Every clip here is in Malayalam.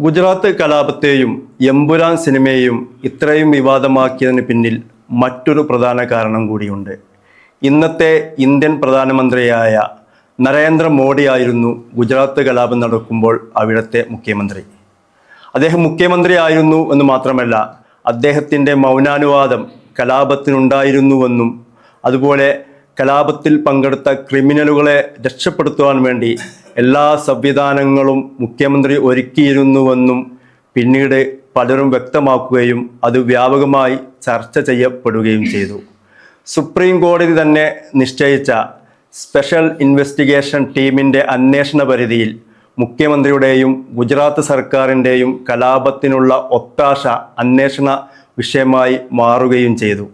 ഗുജറാത്ത് കലാപത്തെയും എമ്പുരാൻ സിനിമയെയും ഇത്രയും വിവാദമാക്കിയതിന് പിന്നിൽ മറ്റൊരു പ്രധാന കാരണം കൂടിയുണ്ട്. ഇന്നത്തെ ഇന്ത്യൻ പ്രധാനമന്ത്രിയായ നരേന്ദ്ര മോഡിയായിരുന്നു ഗുജറാത്ത് കലാപം നടക്കുമ്പോൾ അവിടുത്തെ മുഖ്യമന്ത്രി. അദ്ദേഹം മുഖ്യമന്ത്രി ആയിരുന്നു എന്ന് മാത്രമല്ല അദ്ദേഹത്തിന്റെ മൗനാനുവാദം കലാപത്തിനുണ്ടായിരുന്നുവെന്നും അതുപോലെ കലാപത്തിൽ പങ്കെടുത്ത ക്രിമിനലുകളെ രക്ഷപ്പെടുത്തുവാൻ വേണ്ടി എല്ലാ സംവിധാനങ്ങളും മുഖ്യമന്ത്രി ഒരുക്കിയിരുന്നുവെന്നും പിന്നീട് പലരും വ്യക്തമാക്കുകയും അത് വ്യാപകമായി ചർച്ച ചെയ്യപ്പെടുകയും ചെയ്തു. സുപ്രീം കോടതി തന്നെ നിശ്ചയിച്ച സ്പെഷ്യൽ ഇൻവെസ്റ്റിഗേഷൻ ടീമിന്റെ അന്വേഷണ പരിധിയിൽ മുഖ്യമന്ത്രിയുടെയും ഗുജറാത്ത് സർക്കാരിന്റെയും കലാപത്തിനുള്ള ഒത്താശ അന്വേഷണ വിഷയമായി മാറുകയും ചെയ്തു.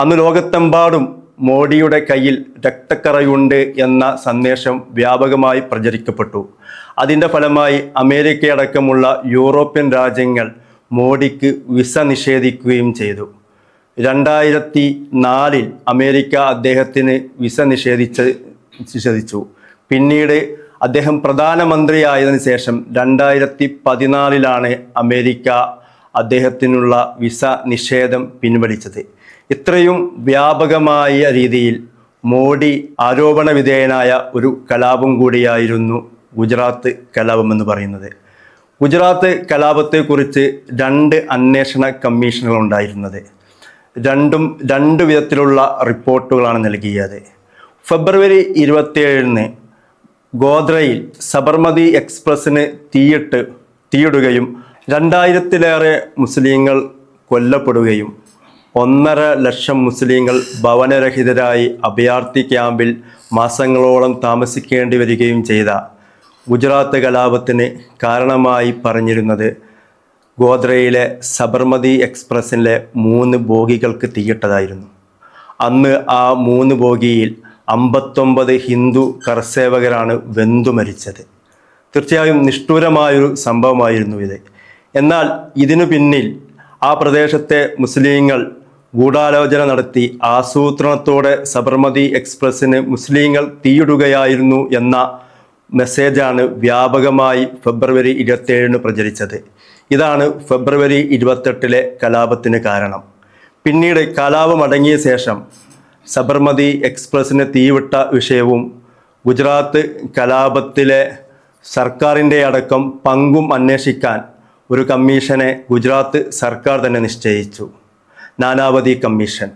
അന്ന് ലോകത്തെമ്പാടും മോഡിയുടെ കയ്യിൽ രക്തക്കറയുണ്ട് എന്ന സന്ദേശം വ്യാപകമായി പ്രചരിക്കപ്പെട്ടു. അതിന്റെ ഫലമായി അമേരിക്കയടക്കമുള്ള യൂറോപ്യൻ രാജ്യങ്ങൾ മോഡിക്ക് വിസ നിഷേധിക്കുകയും ചെയ്തു. രണ്ടായിരത്തി നാലിൽ അമേരിക്ക അദ്ദേഹത്തിന് വിസ നിഷേധിച്ച് നിഷേധിച്ചു. പിന്നീട് അദ്ദേഹം പ്രധാനമന്ത്രിയായതിനു ശേഷം രണ്ടായിരത്തി പതിനാലിലാണ് അമേരിക്ക അദ്ദേഹത്തിനുള്ള വിസ നിഷേധം പിൻവലിച്ചത്. ഇത്രയും വ്യാപകമായ രീതിയിൽ മോഡി ആരോപണ വിധേയനായ ഒരു കലാപം കൂടിയായിരുന്നു ഗുജറാത്ത് കലാപമെന്ന് പറയുന്നത്. ഗുജറാത്ത് കലാപത്തെക്കുറിച്ച് രണ്ട് അന്വേഷണ കമ്മീഷനുകൾ ഉണ്ടായിരുന്നത് രണ്ടും രണ്ട് വിധത്തിലുള്ള റിപ്പോർട്ടുകളാണ് നൽകിയത്. ഫെബ്രുവരി ഇരുപത്തിയേഴിന് ഗോദ്രയിൽ സബർമതി എക്സ്പ്രസ്സിന് തീയിട്ട് തീയിടുകയും രണ്ടായിരത്തിലേറെ മുസ്ലിങ്ങൾ കൊല്ലപ്പെടുകയും ഒന്നര ലക്ഷം മുസ്ലിങ്ങൾ ഭവനരഹിതരായി അഭയാർത്ഥി ക്യാമ്പിൽ മാസങ്ങളോളം താമസിക്കേണ്ടി വരികയും ചെയ്ത ഗുജറാത്ത് കലാപത്തിന് കാരണമായി പറഞ്ഞിരുന്നത് ഗോദ്രയിലെ സബർമതി എക്സ്പ്രസ്സിലെ മൂന്ന് ബോഗികൾക്ക് തീയിട്ടതായിരുന്നു. അന്ന് ആ മൂന്ന് ബോഗിയിൽ അമ്പത്തൊമ്പത് ഹിന്ദു കർസേവകരാണ് വെന്തു മരിച്ചത്. തീർച്ചയായും നിഷ്ഠൂരമായൊരു സംഭവമായിരുന്നു ഇത്. എന്നാൽ ഇതിനു പിന്നിൽ ആ പ്രദേശത്തെ മുസ്ലിങ്ങൾ ഗൂഢാലോചന നടത്തി ആസൂത്രണത്തോടെ സബർമതി എക്സ്പ്രസ്സിന് മുസ്ലിങ്ങൾ തീയിടുകയായിരുന്നു എന്ന മെസ്സേജാണ് വ്യാപകമായി ഫെബ്രുവരി ഇരുപത്തേഴിന് പ്രചരിച്ചത്. ഇതാണ് ഫെബ്രുവരി ഇരുപത്തെട്ടിലെ കലാപത്തിന് കാരണം. പിന്നീട് കലാപം അടങ്ങിയ ശേഷം സബർമതി എക്സ്പ്രസ്സിന് തീവിട്ട വിഷയവും ഗുജറാത്ത് കലാപത്തിലെ സർക്കാരിന്റെ അടക്കം പങ്കും അന്വേഷിക്കാൻ ഒരു കമ്മീഷനെ ഗുജറാത്ത് സർക്കാർ തന്നെ നിശ്ചയിച്ചു. നാനാവതി കമ്മീഷൻ.